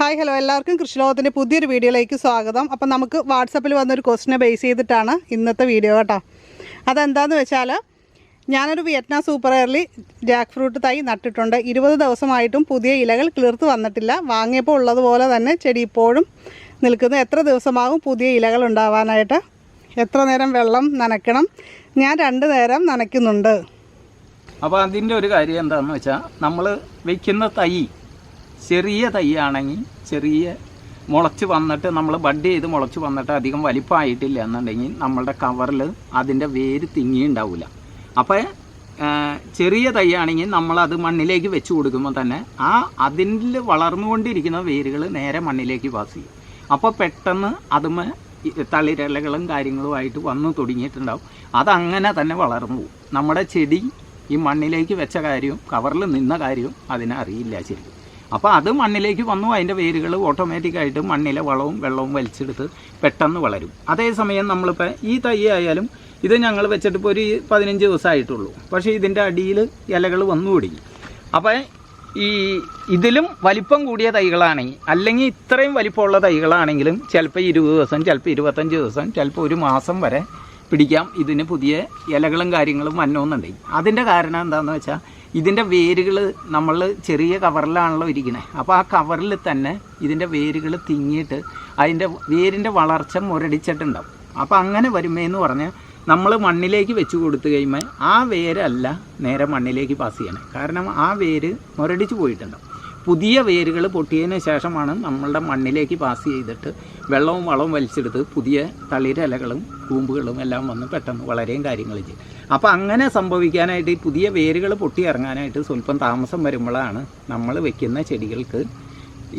Hi hello. എല്ലാവർക്കും കൃഷിലോകത്തിന്റെ പുതിയൊരു വീഡിയോയിലേക്ക് സ്വാഗതം. അപ്പം നമുക്ക് വാട്സപ്പിൽ വന്നൊരു ക്വസ്റ്റിനെ ബേസ് ചെയ്തിട്ടാണ് ഇന്നത്തെ വീഡിയോ കേട്ടോ. അതെന്താണെന്ന് വെച്ചാൽ ഞാനൊരു Vietnam super early jack fruit തൈ നട്ടിട്ടുണ്ട്. ഇരുപത് ദിവസമായിട്ടും പുതിയ ഇലകൾ കിളിർത്ത് വന്നിട്ടില്ല. വാങ്ങിയപ്പോൾ ഉള്ളതുപോലെ തന്നെ ചെടി ഇപ്പോഴും നിൽക്കുന്നു. എത്ര ദിവസമാകും പുതിയ ഇലകൾ ഉണ്ടാവാനായിട്ട്? എത്ര നേരം വെള്ളം നനയ്ക്കണം? ഞാൻ രണ്ട് നേരം നനയ്ക്കുന്നുണ്ട്. അപ്പോൾ അതിന്റെ ഒരു കാര്യം എന്താണെന്ന് വെച്ചാൽ നമ്മൾ വയ്ക്കുന്ന തൈ ചെറിയ തൈയാണെങ്കിൽ ചെറിയ മുളച്ച് വന്നിട്ട് നമ്മൾ ബഡ് ചെയ്ത് മുളച്ച് വന്നിട്ട് അധികം വലിപ്പമായിട്ടില്ല എന്നുണ്ടെങ്കിൽ നമ്മളുടെ കവറിൽ അതിന്റെ വേര് തിങ്ങിയുണ്ടാവില്ല അപ്പോൾ ചെറിയ തൈയാണെങ്കിൽ നമ്മളത് മണ്ണിലേക്ക് വെച്ച് കൊടുക്കുമ്പോൾ തന്നെ ആ അതിൽ വളർന്നുകൊണ്ടിരിക്കുന്ന വേരുകൾ നേരെ മണ്ണിലേക്ക് പാസ് ചെയ്യും. അപ്പോൾ പെട്ടെന്ന് അതുമേ തളിരലകളും കാര്യങ്ങളുമായിട്ട് വന്നു തുടങ്ങിയിട്ടുണ്ടാവും. അതങ്ങനെ തന്നെ വളർന്നു പോകും. നമ്മുടെ ചെടി ഈ മണ്ണിലേക്ക് വെച്ച കാര്യവും കവറിൽ നിന്ന കാര്യവും അതിനെ അറിയില്ല ശരിക്കും. അപ്പോൾ അത് മണ്ണിലേക്ക് വന്നു അതിന്റെ വേരുകൾ ഓട്ടോമാറ്റിക്കായിട്ട് മണ്ണിലെ വളവും വെള്ളവും വലിച്ചെടുത്ത് പെട്ടെന്ന് വളരും. അതേസമയം നമ്മളിപ്പോൾ ഈ തൈ ആയാലും ഇത് ഞങ്ങൾ വെച്ചിട്ട് ഇപ്പോൾ ഒരു പതിനഞ്ച് ദിവസമായിട്ടുള്ളൂ പക്ഷേ ഇതിന്റെ അടിയിൽ ഇലകൾ വന്നു തുടങ്ങി അപ്പോൾ ഈ ഇതിലും വലിപ്പം കൂടിയ തൈകളാണെങ്കിൽ അല്ലെങ്കിൽ ഇത്രയും വലിപ്പമുള്ള തൈകളാണെങ്കിലും ചിലപ്പോൾ ഇരുപത് ദിവസം ചിലപ്പോൾ ഇരുപത്തഞ്ച് ദിവസം ചിലപ്പോൾ ഒരു മാസം വരെ പിടിക്കാം. ഇതിന് പുതിയ ഇലകളും കാര്യങ്ങളും വന്നോന്നുണ്ടെങ്കിൽ. അതിന്റെ കാരണം എന്താണെന്ന് വെച്ചാൽ ഇതിന്റെ വേരുകൾ നമ്മൾ ചെറിയ കവറിലാണല്ലോ ഇരിക്കുന്നത് അപ്പോൾ ആ കവറിൽ തന്നെ ഇതിന്റെ വേരുകൾ തിങ്ങിയിട്ട് അതിന്റെ വേരിന്റെ വളർച്ച മുരടിച്ചിട്ടുണ്ടാവും. അപ്പോൾ അങ്ങനെ വരുമേന്ന് പറഞ്ഞാൽ നമ്മൾ മണ്ണിലേക്ക് വെച്ച് കൊടുത്തു കഴിയുമ്പോൾ ആ വേരല്ല നേരെ മണ്ണിലേക്ക് പാസ് ചെയ്യണേ. കാരണം ആ വേര് മുരടിച്ച് പോയിട്ടുണ്ടാവും. പുതിയ വേരുകൾ പൊട്ടിയതിന് ശേഷമാണ് നമ്മളുടെ മണ്ണിലേക്ക് പാസ് ചെയ്തിട്ട് വെള്ളവും വളവും വലിച്ചെടുത്ത് പുതിയ തളിരലകളും കൂമ്പുകളും എല്ലാം വന്ന് പെട്ടെന്ന് വളരെയും കാര്യങ്ങൾ ചെയ്യും അപ്പോൾ അങ്ങനെ സംഭവിക്കാനായിട്ട് ഈ പുതിയ വേരുകൾ പൊട്ടി ഇറങ്ങാനായിട്ട് സ്വല്പം താമസം വരുമ്പോഴാണ് നമ്മൾ വെക്കുന്ന ചെടികൾക്ക്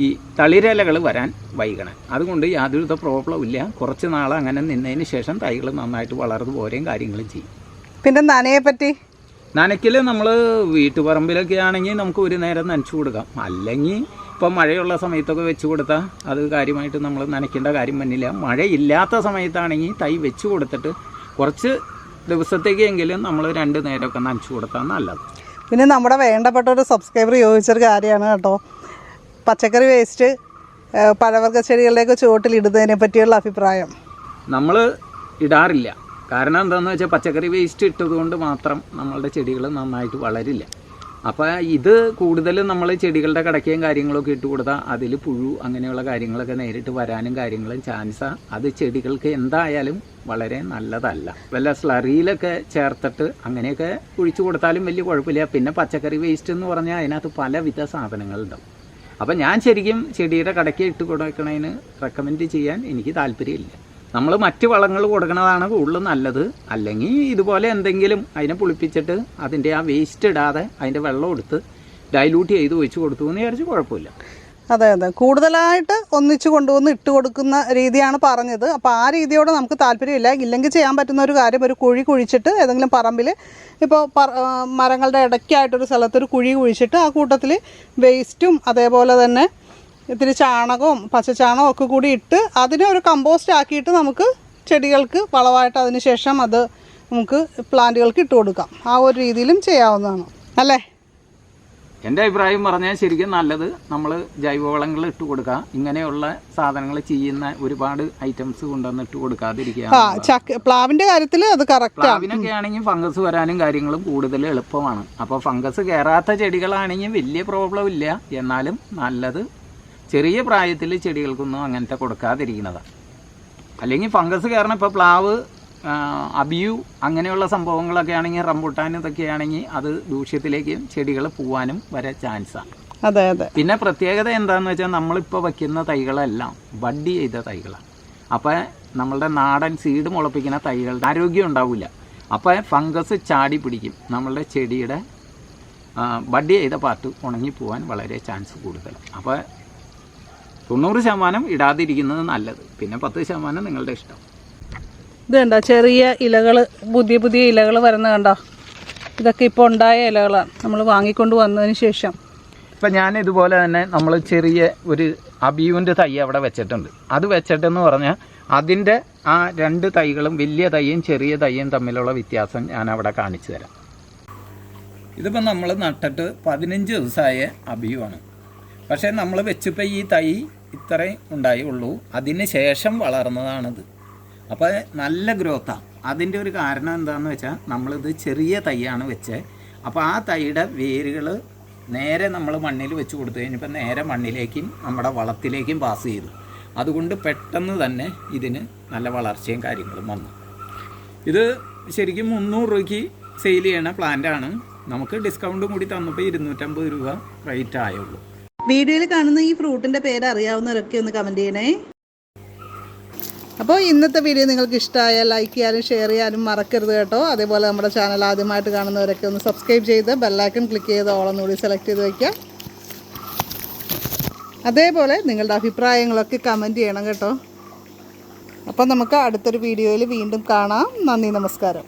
ഈ തളിരലകൾ വരാൻ വൈകണം. അതുകൊണ്ട് യാതൊരുവിധ പ്രോബ്ലം ഇല്ല. കുറച്ച് നാൾ അങ്ങനെ നിന്നതിന് ശേഷം തൈകൾ നന്നായിട്ട് വളർന്നു പോരെയും കാര്യങ്ങളും ചെയ്യും. പിന്നെ നനയെ പറ്റി? നനയ്ക്കൽ നമ്മൾ വീട്ടുപറമ്പിലൊക്കെ ആണെങ്കിൽ നമുക്ക് ഒരു നേരം നനച്ചു കൊടുക്കാം. അല്ലെങ്കിൽ ഇപ്പം മഴയുള്ള സമയത്തൊക്കെ വെച്ച് കൊടുത്താൽ അത് കാര്യമായിട്ട് നമ്മൾ നനയ്ക്കേണ്ട കാര്യം വന്നില്ല. മഴയില്ലാത്ത സമയത്താണെങ്കിൽ തൈ വെച്ച് കൊടുത്തിട്ട് കുറച്ച് ദിവസത്തേക്കെങ്കിലും നമ്മൾ രണ്ട് നേരമൊക്കെ നനച്ചു കൊടുത്താൽ നല്ലത്. പിന്നെ നമ്മുടെ വേണ്ടപ്പെട്ട ഒരു സബ്സ്ക്രൈബർ ചോദിച്ചൊരു കാര്യമാണ് കേട്ടോ. പച്ചക്കറി വേസ്റ്റ് പഴവർഗ ചെടികളുടെയൊക്കെ ചുവട്ടിൽ ഇടുന്നതിനെ പറ്റിയുള്ള അഭിപ്രായം. നമ്മൾ ഇടാറില്ല. കാരണം എന്താണെന്ന് വെച്ചാൽ പച്ചക്കറി വേസ്റ്റ് ഇട്ടതുകൊണ്ട് മാത്രം നമ്മളുടെ ചെടികൾ നന്നായിട്ട് വളരില്ല. അപ്പോൾ ഇത് കൂടുതലും നമ്മൾ ചെടികളുടെ കടക്കയും കാര്യങ്ങളൊക്കെ ഇട്ട് കൊടുത്താൽ അതിൽ പുഴു അങ്ങനെയുള്ള കാര്യങ്ങളൊക്കെ നേരിട്ട് വരാനും കാര്യങ്ങളും ചാൻസാണ് അത് ചെടികൾക്ക് എന്തായാലും വളരെ നല്ലതല്ല. വല്ല സ്ലറിയിലൊക്കെ ചേർത്തിട്ട് അങ്ങനെയൊക്കെ ഒഴിച്ചു കൊടുത്താലും വലിയ കുഴപ്പമില്ല. പിന്നെ പച്ചക്കറി വേസ്റ്റ് എന്ന് പറഞ്ഞാൽ അതിനകത്ത് പലവിധ സാധനങ്ങളുണ്ടാവും. അപ്പം ഞാൻ ശരിക്കും ചെടിയുടെ കടയ്ക്ക് ഇട്ട് കൊടുക്കണതിന് റെക്കമെൻഡ് ചെയ്യാൻ എനിക്ക് താല്പര്യമില്ല. നമ്മൾ മറ്റ് വളങ്ങൾ കൊടുക്കുന്നതാണ് കൂടുതൽ നല്ലത്. അല്ലെങ്കിൽ ഇതുപോലെ എന്തെങ്കിലും അതിനെ പുളിപ്പിച്ചിട്ട് അതിന്റെ ആ വേസ്റ്റ് ഇടാതെ അതിന്റെ വെള്ളം എടുത്ത് ഡൈലൂട്ട് ചെയ്ത് ഒഴിച്ച് കൊടുത്തു എന്ന് വിചാരിച്ച് കുഴപ്പമില്ല. അതെ അതെ. കൂടുതലായിട്ട് ഒന്നിച്ചു കൊണ്ടുവന്ന് ഇട്ട് കൊടുക്കുന്ന രീതിയാണ് പറഞ്ഞത്. അപ്പോൾ ആ രീതിയോട് നമുക്ക് താല്പര്യമില്ല. ഇല്ലെങ്കിൽ ചെയ്യാൻ പറ്റുന്ന ഒരു കാര്യം ഒരു കുഴി കുഴിച്ചിട്ട് ഏതെങ്കിലും പറമ്പിൽ ഇപ്പോൾ മരങ്ങളുടെ ഇടയ്ക്കായിട്ടൊരു സ്ഥലത്തൊരു കുഴി കുഴിച്ചിട്ട് ആ കൂട്ടത്തിൽ വേസ്റ്റും അതേപോലെ തന്നെ ഇത്തിരി ചാണകവും പച്ചച്ചാണകവും ഒക്കെ കൂടി ഇട്ട് അതിനെ ഒരു കമ്പോസ്റ്റ് ആക്കിയിട്ട് നമുക്ക് ചെടികൾക്ക് വളമായിട്ട് അതിന് ശേഷം അത് നമുക്ക് പ്ലാന്റുകൾക്ക് ഇട്ട് കൊടുക്കാം. ആ ഒരു രീതിയിലും ചെയ്യാവുന്നതാണ്. അല്ലേ? എന്റെ അഭിപ്രായം പറഞ്ഞാൽ ശരിക്കും നല്ലത് നമ്മൾ ജൈവവളങ്ങൾ ഇട്ട് കൊടുക്കുക. ഇങ്ങനെയുള്ള സാധനങ്ങൾ ചെയ്യുന്ന ഒരുപാട് ഐറ്റംസ് കൊണ്ടുവന്ന് ഇട്ട് കൊടുക്കാതിരിക്കുക പ്ലാവിന്റെ കാര്യത്തിൽ അത് കറക്റ്റ് പ്ലാവിനൊക്കെ ആണെങ്കിൽ ഫംഗസ് വരാനും കാര്യങ്ങളും കൂടുതൽ എളുപ്പമാണ്. അപ്പോൾ ഫംഗസ് കയറാത്ത ചെടികളാണെങ്കിൽ വലിയ പ്രോബ്ലം ഇല്ല. എന്നാലും നല്ലത് ചെറിയ പ്രായത്തിൽ ചെടികൾക്കൊന്നും അങ്ങനത്തെ കൊടുക്കാതിരിക്കുന്നതാണ് അല്ലെങ്കിൽ ഫംഗസ് കാരണം ഇപ്പോൾ പ്ലാവ് അബിയു അങ്ങനെയുള്ള സംഭവങ്ങളൊക്കെ ആണെങ്കിൽ റംബുട്ടാൻ ഇതൊക്കെ ആണെങ്കിൽ അത് ദൂഷ്യത്തിലേക്ക് ചെടികൾ പോവാനും വരെ ചാൻസാണ് അതെ അതെ. പിന്നെ പ്രത്യേകത എന്താണെന്ന് വെച്ചാൽ നമ്മളിപ്പോൾ വയ്ക്കുന്ന തൈകളെല്ലാം ബഡ് ചെയ്ത തൈകളാണ് അപ്പോൾ നമ്മളുടെ നാടൻ സീഡ് മുളപ്പിക്കുന്ന തൈകളുടെ ആരോഗ്യം ഉണ്ടാവില്ല അപ്പോൾ ഫംഗസ് ചാടി പിടിക്കും. നമ്മളുടെ ചെടിയുടെ ബഡ് ചെയ്ത പാർട്ട് ഉണങ്ങിപ്പോവാൻ വളരെ ചാൻസ് കൂടുതൽ അപ്പോൾ തൊണ്ണൂറ് ശതമാനം ഇടാതിരിക്കുന്നത് നല്ലത്. പിന്നെ പത്ത് ശതമാനം നിങ്ങളുടെ ഇഷ്ടം. ഇത് കണ്ടോ ചെറിയ ഇലകൾ പുതിയ പുതിയ ഇലകൾ വരുന്ന കണ്ടോ? ഇതൊക്കെ ഇപ്പോൾ ഉണ്ടായ ഇലകളാണ്. നമ്മൾ വാങ്ങിക്കൊണ്ട് വന്നതിന് ശേഷം. ഇപ്പം ഞാൻ ഇതുപോലെ തന്നെ നമ്മൾ ചെറിയ ഒരു അബിയുവിന്റെ തൈ അവിടെ വെച്ചിട്ടുണ്ട്. അത് വെച്ചിട്ടെന്ന് പറഞ്ഞാൽ അതിന്റെ ആ രണ്ട് തൈകളും വലിയ തൈയും ചെറിയ തൈയും തമ്മിലുള്ള വ്യത്യാസം ഞാൻ അവിടെ കാണിച്ചു തരാം. ഇതിപ്പോൾ നമ്മൾ നട്ടിട്ട് പതിനഞ്ച് ദിവസമായ അബിയുവാണ്. പക്ഷേ നമ്മൾ വെച്ചപ്പോൾ ഈ തൈ ഇത്രയും ഉണ്ടായുള്ളൂ അതിന് ശേഷം വളർന്നതാണിത്. അപ്പോൾ നല്ല ഗ്രോത്താണ് അതിന്റെ ഒരു കാരണം എന്താണെന്ന് വെച്ചാൽ നമ്മളിത് ചെറിയ തൈയാണ് വെച്ചത് അപ്പോൾ ആ തൈയുടെ വേരുകൾ നേരെ നമ്മൾ മണ്ണിൽ വെച്ച് കൊടുത്തു കഴിഞ്ഞപ്പോൾ നേരെ മണ്ണിലേക്കും നമ്മുടെ വളത്തിലേക്കും പാസ് ചെയ്തു. അതുകൊണ്ട് പെട്ടെന്ന് തന്നെ ഇതിന് നല്ല വളർച്ചയും കാര്യങ്ങളും വന്നു. ഇത് ശരിക്കും മുന്നൂറ് രൂപയ്ക്ക് സെയിൽ ചെയ്യണ പ്ലാന്റാണ് നമുക്ക് ഡിസ്കൗണ്ട് കൂടി തന്നപ്പോൾ ഇരുന്നൂറ്റമ്പത് രൂപ റേറ്റ് ആയുള്ളൂ. വീഡിയോയിൽ കാണുന്ന ഈ ഫ്രൂട്ടിന്റെ പേര് അറിയാവുന്നവരൊക്കെ ഒന്ന് കമന്റ് ചെയ്യണേ. അപ്പോൾ ഇന്നത്തെ വീഡിയോ നിങ്ങൾക്ക് ഇഷ്ടമായാൽ ലൈക്ക് ചെയ്യാനും ഷെയർ ചെയ്യാനും മറക്കരുത് കേട്ടോ. അതേപോലെ നമ്മുടെ ചാനൽ ആദ്യമായിട്ട് കാണുന്നവരൊക്കെ ഒന്ന് സബ്സ്ക്രൈബ് ചെയ്ത് ബെല്ലൈക്കൺ ക്ലിക്ക് ചെയ്ത് ഓളൊന്നുകൂടി സെലക്ട് ചെയ്ത് വയ്ക്കുക. അതേപോലെ നിങ്ങളുടെ അഭിപ്രായങ്ങളൊക്കെ കമന്റ് ചെയ്യണം കേട്ടോ. അപ്പോൾ നമുക്ക് അടുത്തൊരു വീഡിയോയിൽ വീണ്ടും കാണാം. നന്ദി നമസ്കാരം.